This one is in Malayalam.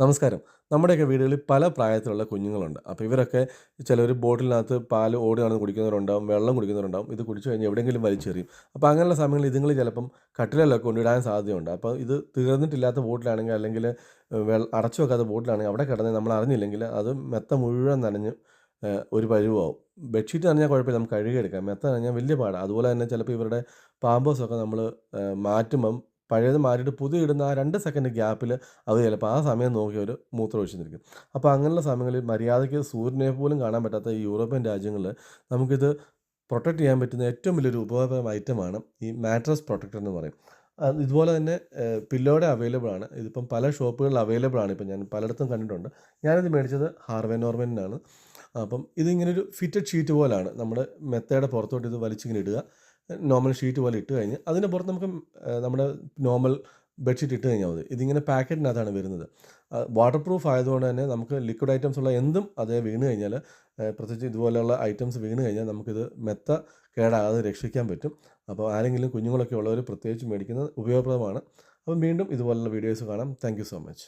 നമസ്കാരം. നമ്മുടെയൊക്കെ വീടുകളിൽ പല പ്രായത്തിലുള്ള കുഞ്ഞുങ്ങളുണ്ട്. അപ്പോൾ ഇവരൊക്കെ ചിലർ ബോട്ടിലിനകത്ത് പാൽ ഓടുകയാണെന്ന് കുടിക്കുന്നവരുണ്ടാവും വെള്ളം കുടിക്കുന്നവരുണ്ടാവും ഇത് കുടിച്ചു കഴിഞ്ഞാൽ എവിടെയെങ്കിലും വലിച്ചെറിയും അപ്പോൾ അങ്ങനെയുള്ള സമയങ്ങളിൽ ഇതുങ്ങൾ ചിലപ്പം കട്ടിലൊക്കെ കൊണ്ടിടാൻ സാധ്യതയുണ്ട്. അപ്പോൾ ഇത് തീർന്നിട്ടില്ലാത്ത ബോട്ടിലാണെങ്കിൽ അല്ലെങ്കിൽ വെള്ള അടച്ചു വെക്കാത്ത ബോട്ടിലാണെങ്കിൽ അവിടെ കിടന്ന് നമ്മൾ അറിഞ്ഞില്ലെങ്കിൽ അത് മെത്ത മുഴുവൻ നനഞ്ഞ് ഒരു പരുവാവും. ബെഡ്ഷീറ്റ് നനഞ്ഞാൽ കുഴപ്പമില്ല നമുക്ക് കഴുകിയെടുക്കാം മെത്ത നനഞ്ഞാൽ വലിയ പാടാണ് അതുപോലെ തന്നെ ചിലപ്പോൾ ഇവരുടെ പാമ്പേഴ്സൊക്കെ നമ്മൾ മാറ്റുമ്പം പഴയത് മാറ്റിയിട്ട് പുതിയ ഇടുന്ന ആ രണ്ട് സെക്കൻഡ് ഗ്യാപ്പിൽ അത് ചിലപ്പോൾ ആ സമയം നോക്കി അവർ മൂത്രം അപ്പോൾ അങ്ങനെയുള്ള സമയങ്ങളിൽ മര്യാദയ്ക്ക് സൂര്യനെ പോലും കാണാൻ പറ്റാത്ത ഈ യൂറോപ്യൻ രാജ്യങ്ങളിൽ നമുക്കിത് പ്രൊട്ടക്റ്റ് ചെയ്യാൻ പറ്റുന്ന ഏറ്റവും വലിയൊരു ഉപയോഗ ഐറ്റമാണ് ഈ മാട്രസ് പ്രൊട്ടക്ടർ എന്ന് പറയും. ഇതുപോലെ തന്നെ പില്ലോടെ അവൈലബിൾ ആണ്. ഇതിപ്പം പല ഷോപ്പുകളിൽ അവൈലബിൾ ആണ്. ഇപ്പം ഞാൻ പലയിടത്തും കണ്ടിട്ടുണ്ട്. ഞാനിത് മേടിച്ചത് ഹാർവേ നോർമലിനാണ് അപ്പം ഇതിങ്ങനെ ഒരു ഫിറ്റഡ് ഷീറ്റ് പോലാണ്. നമ്മുടെ മെത്തയുടെ പുറത്തോട്ട് ഇത് വലിച്ചിങ്ങനെ ഇടുക. നോർമൽ ഷീറ്റ് പോലെ ഇട്ട് കഴിഞ്ഞ് അതിന് പുറത്ത് നമുക്ക് നമ്മുടെ നോർമൽ ബെഡ്ഷീറ്റ് ഇട്ട് കഴിഞ്ഞാൽ മതി. ഇതിങ്ങനെ പാക്കറ്റിനകത്താണ് വരുന്നത്. വാട്ടർ പ്രൂഫ് ആയതുകൊണ്ട് തന്നെ നമുക്ക് ലിക്വിഡ് ഐറ്റംസ് ഉള്ള എന്തും അതേ വീണ് കഴിഞ്ഞാൽ പ്രത്യേകിച്ച് ഇതുപോലെയുള്ള ഐറ്റംസ് വീണ് കഴിഞ്ഞാൽ നമുക്കിത് മെത്ത കേടാകാതെ രക്ഷിക്കാൻ പറ്റും. അപ്പോൾ ആരെങ്കിലും കുഞ്ഞുങ്ങളൊക്കെ ഉള്ളവർ പ്രത്യേകിച്ച് മേടിക്കുന്നത് ഉപയോഗപ്രദമാണ്. അപ്പം വീണ്ടും ഇതുപോലുള്ള വീഡിയോസ് കാണാം. Thank so much